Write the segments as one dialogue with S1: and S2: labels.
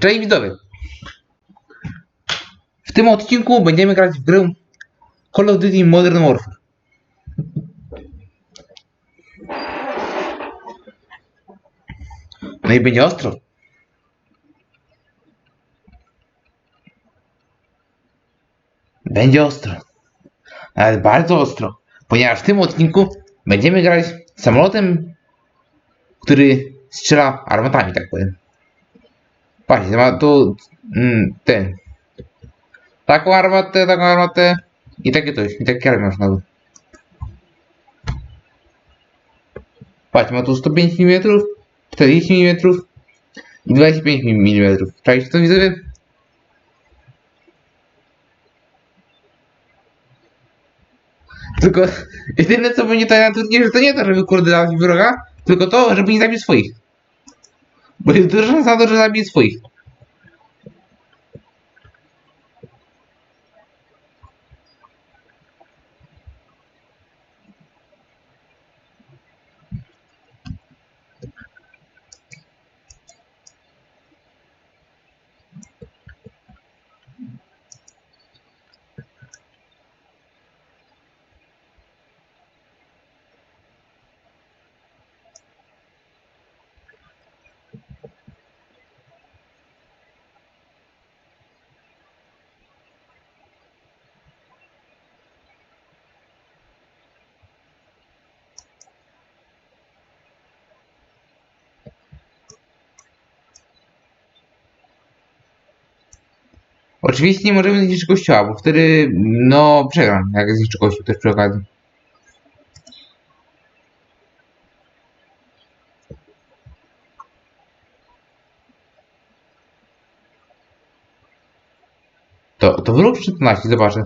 S1: Cześć widzowie! W tym odcinku będziemy grać w grę Call of Duty Modern Warfare. No i będzie ostro. Będzie ostro. Nawet bardzo ostro. Ponieważ w tym odcinku będziemy grać samolotem, który strzela armatami, tak powiem. Patrzcie, ma tu mm, ten. Taką armatę, taką armatę i takie coś, i takie armię masz nawet. Patrz, ma tu 105 mm, 40 mm i 25 mm. Czaicie to widzowie? Tylko jedyne co będzie tutaj na turnieju, to nie to, żeby kurde zabić wroga, tylko to, żeby nie zabić swoich. Bo jest duża to, że zabije swoich. Oczywiście nie możemy zniszczyć kościoła, bo wtedy, no, przegram, jak zniszczy kościół też przy okazji. To, to wróg czy to nasi? Zobaczę.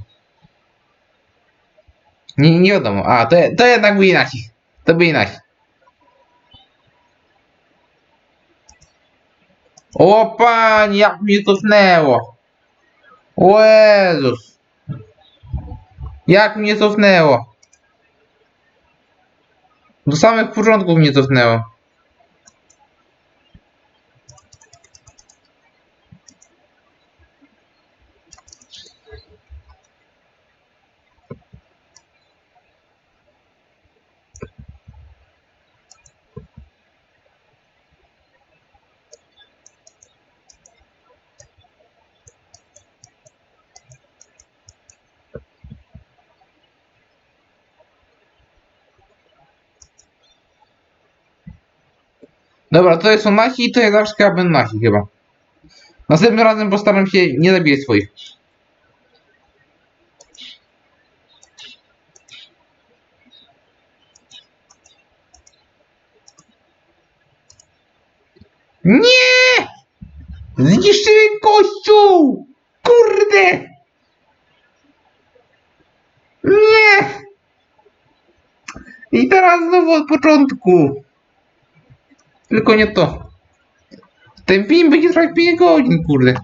S1: Nie, nie wiadomo. A, to, to jednak byli nasi. To byli nasi. O panie, jak mnie cofnęło. Jezus. Jak mnie cofnęło. Do samych początków mnie cofnęło. Dobra, to są nasi i to jest zawsze chyba będą chyba. Następnym razem postaram się nie zabijać swoich. Nie! Zniszczyłem kościół! Kurde! Nie! I teraz znowu od początku. Tylko nie to. Ten film będzie trwać 5 godzin, kurde.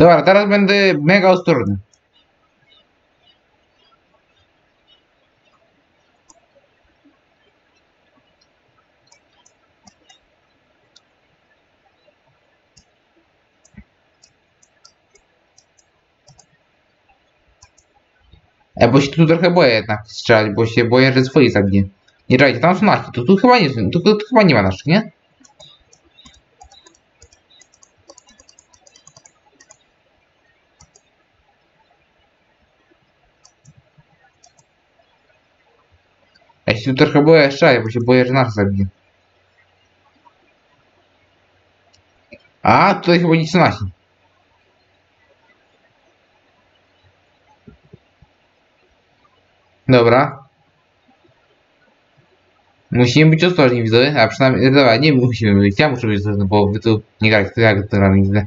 S1: Dobra, teraz będę mega ostrożny. Ja bo się tu trochę boję jednak strzelać, bo się boję, że swoje zabiję. Nie czekajcie, tam są nasi, tu, tu chyba nie tu, tu, tu chyba nie ma naszych, nie? Ja się trochę boję strzelać, bo się boję, że nas zabije. A, tutaj chyba nic nasi. Dobra. Musimy być ostrożni, widzę, a przynajmniej, dobra, nie musimy być, ja muszę być ostrożny, bo wy tu nie grać, to jak to rany źle.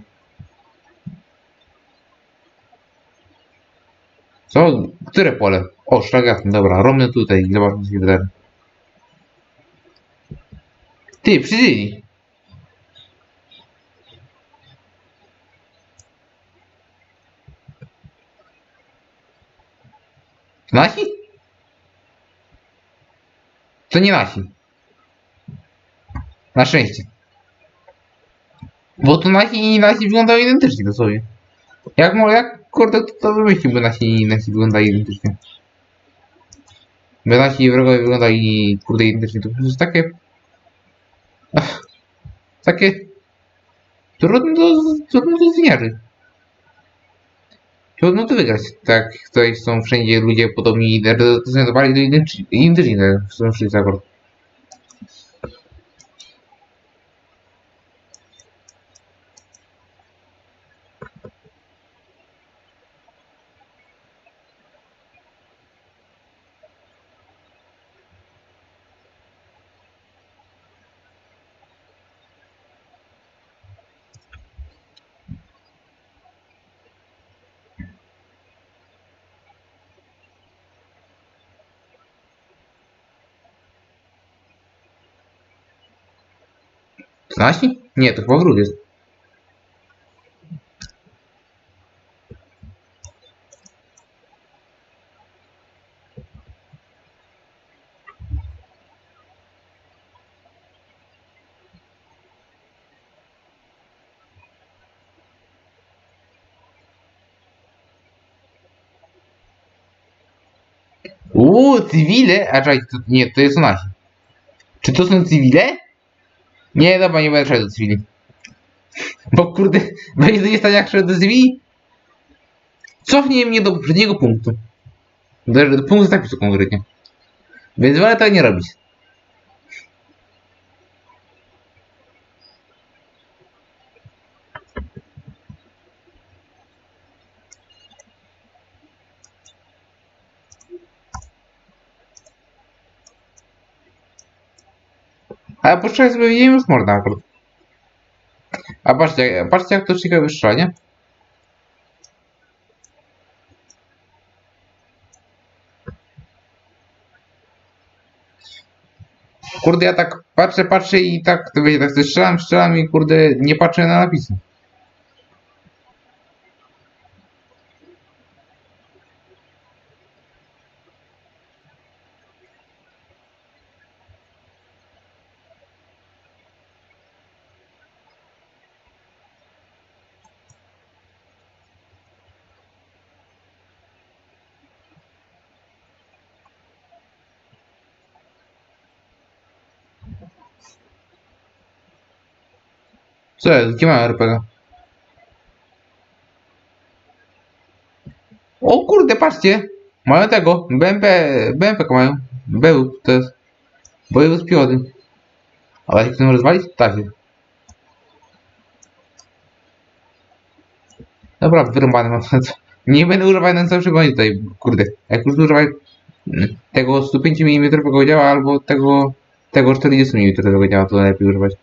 S1: Co? Które pole? O, szlachetne, dobra, robimy tutaj zobaczmy co się wydarzy. Ty, przyjęli. Nasi? To nie nasi. Na szczęście. Bo to nasi i nasi wyglądają identycznie dosłownie. Jak może, jak kurde to, to wymyśliłby nasi i nasi wyglądają identycznie. By nasi wrogowie wyglądali kurde identycznie, to po prostu takie... Ach, takie... Trudno do, trudno do zmierzyć. Trudno to wygrać. Tak, tutaj są wszędzie ludzie podobni reprezentowali do identyczni, identyczni są wszyscy akurat. To nasi? Nie, to chyba wróg jest. Uuu, cywile? A czekaj, to, nie, to jest nasi. Czy to są cywile? Nie, dobra, nie będę szedł do cywili. Bo kurde, to nie stanie jak szedł do cywili? Cofnie mnie do poprzedniego punktu. Do, do punktu zapisu konkretnie. Więc wolę tak nie robić. Ale poczekaj widziałem już mordę. A patrzcie, patrzcie jak to ciekawe strzelanie. Kurde, ja tak patrzę, patrzę i tak, to wiecie, tak strzelam, strzelam i kurde, nie patrzę na napisy. Gdzie mam RPG? O kurde, patrzcie! Mają tego, BMP, BMP mają. Był, to jest. Bojowóz piłody. Ale jak chcą rozwalić? Tak. Dobra, wyrąbane mam. Nie będę używał na całym przykładzie tutaj, kurde. Jak już używaj tego 105 mm działa, albo tego, tego 40 mm działa, to lepiej używać.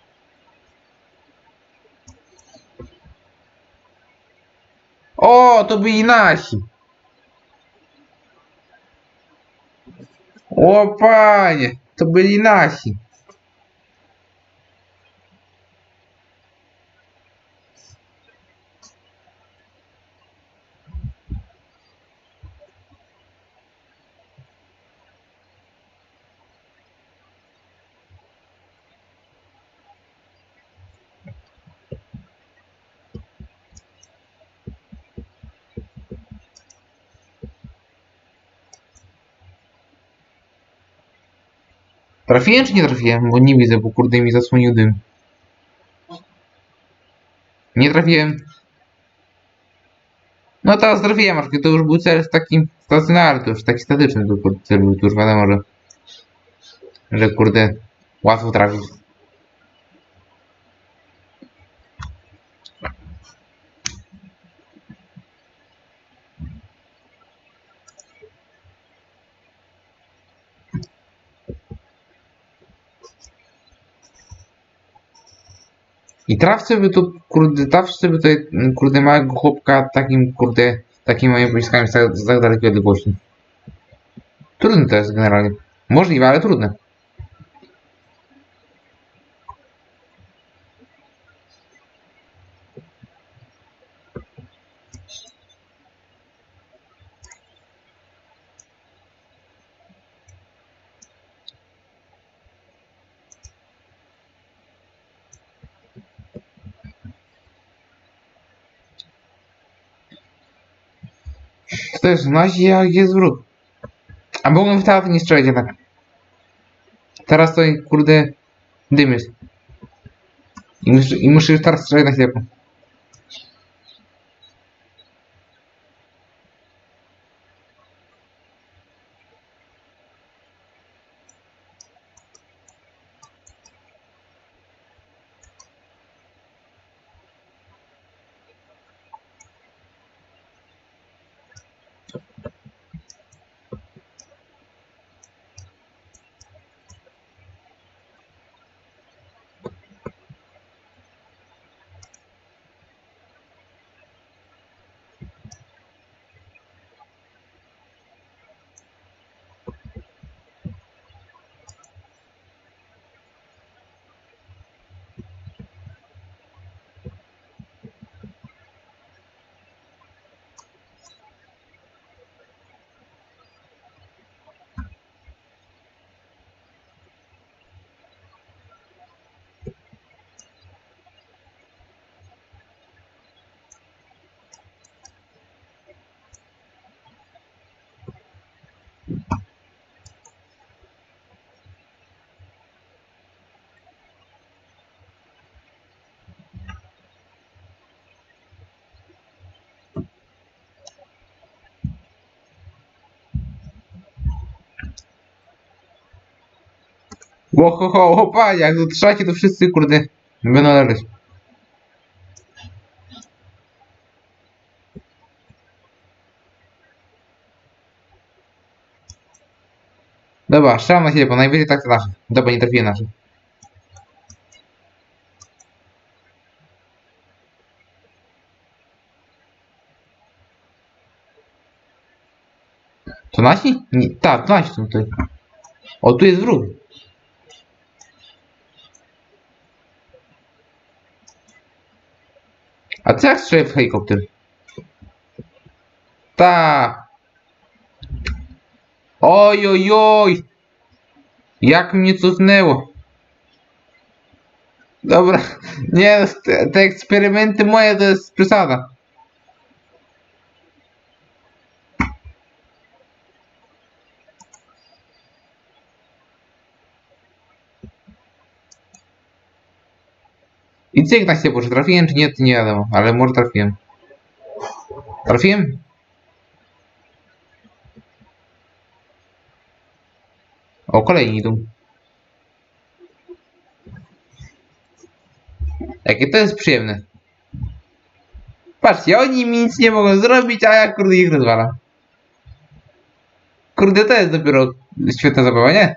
S1: O, to byli nasi. O, panie, to byli nasi. Trafiłem czy nie trafiłem? Bo nie widzę, bo kurde mi zasłonił dym. Nie trafiłem. No teraz trafiłem, aż to już był cel taki stacjonarny, to już taki statyczny to cel był, to już wiadomo, że, że kurde łatwo trafić. I traf sobie tu, kurde, traf sobie tutaj, kurde, małego chłopka takim, kurde, takimi moimi pociskami z tak, z tak dalekiej odległości. Trudne to jest generalnie. Możliwe, ale trudne. To jest nazi, a gdzie jest wróg? A mogłem w teatr nie strzelać jednak. Teraz to kurde dym jest. I muszę, i muszę już teraz strzelać na chwilę. Ło, ho, ho, ho, panie, jak dotrzacie, to wszyscy, kurde, będą leżeć. Dobra, strzelam na siebie, bo najwyżej tak to nasze. Dobra, nie trafiłem nasze. To nasi? Nie, tak, to nasi są tutaj. O, tu jest wróg. A co jak strzelę w helikopter? Ta. Oj, oj, oj. Jak mnie cofnęło. Dobra, nie, te, te eksperymenty moje to jest przesada. I cyk na się, czy trafiłem, czy nie, to nie wiadomo, ale może trafiłem. Trafiłem? O, kolejni idą. Jakie to jest przyjemne. Patrzcie, oni mi nic nie mogą zrobić, a ja kurde ich rozwalam. Kurde, to jest dopiero świetna zabawa, nie?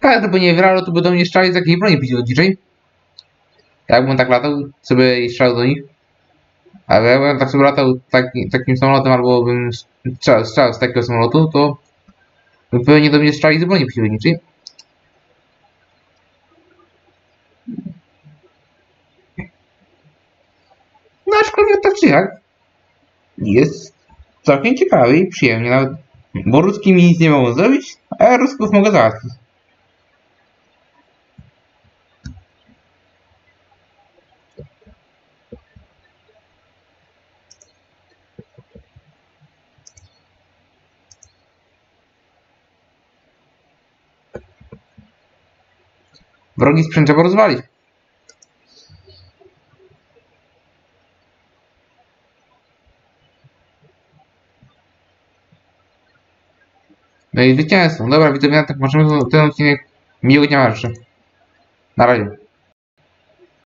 S1: Tak, gdyby nie wyrało, to by do mnie strzelali z jakiej broni piłodniczej. Jakbym tak latał sobie strzelał do nich. Ale jakbym tak sobie latał taki, takim samolotem, albo bym strzelał, strzelał z takiego samolotu, to by pewnie do mnie strzelali z broni piłodniczej. No aczkolwiek tak czy jak, jest całkiem ciekawy i przyjemnie, nawet bo Ruski mi nic nie mogą zrobić, a ja Rusków mogę załatwić. Wrogi sprzęt trzeba rozwalić. No i zwycięstwo. Dobra, widzowie, tak możemy ten odcinek miłego dnia życzę. Na razie.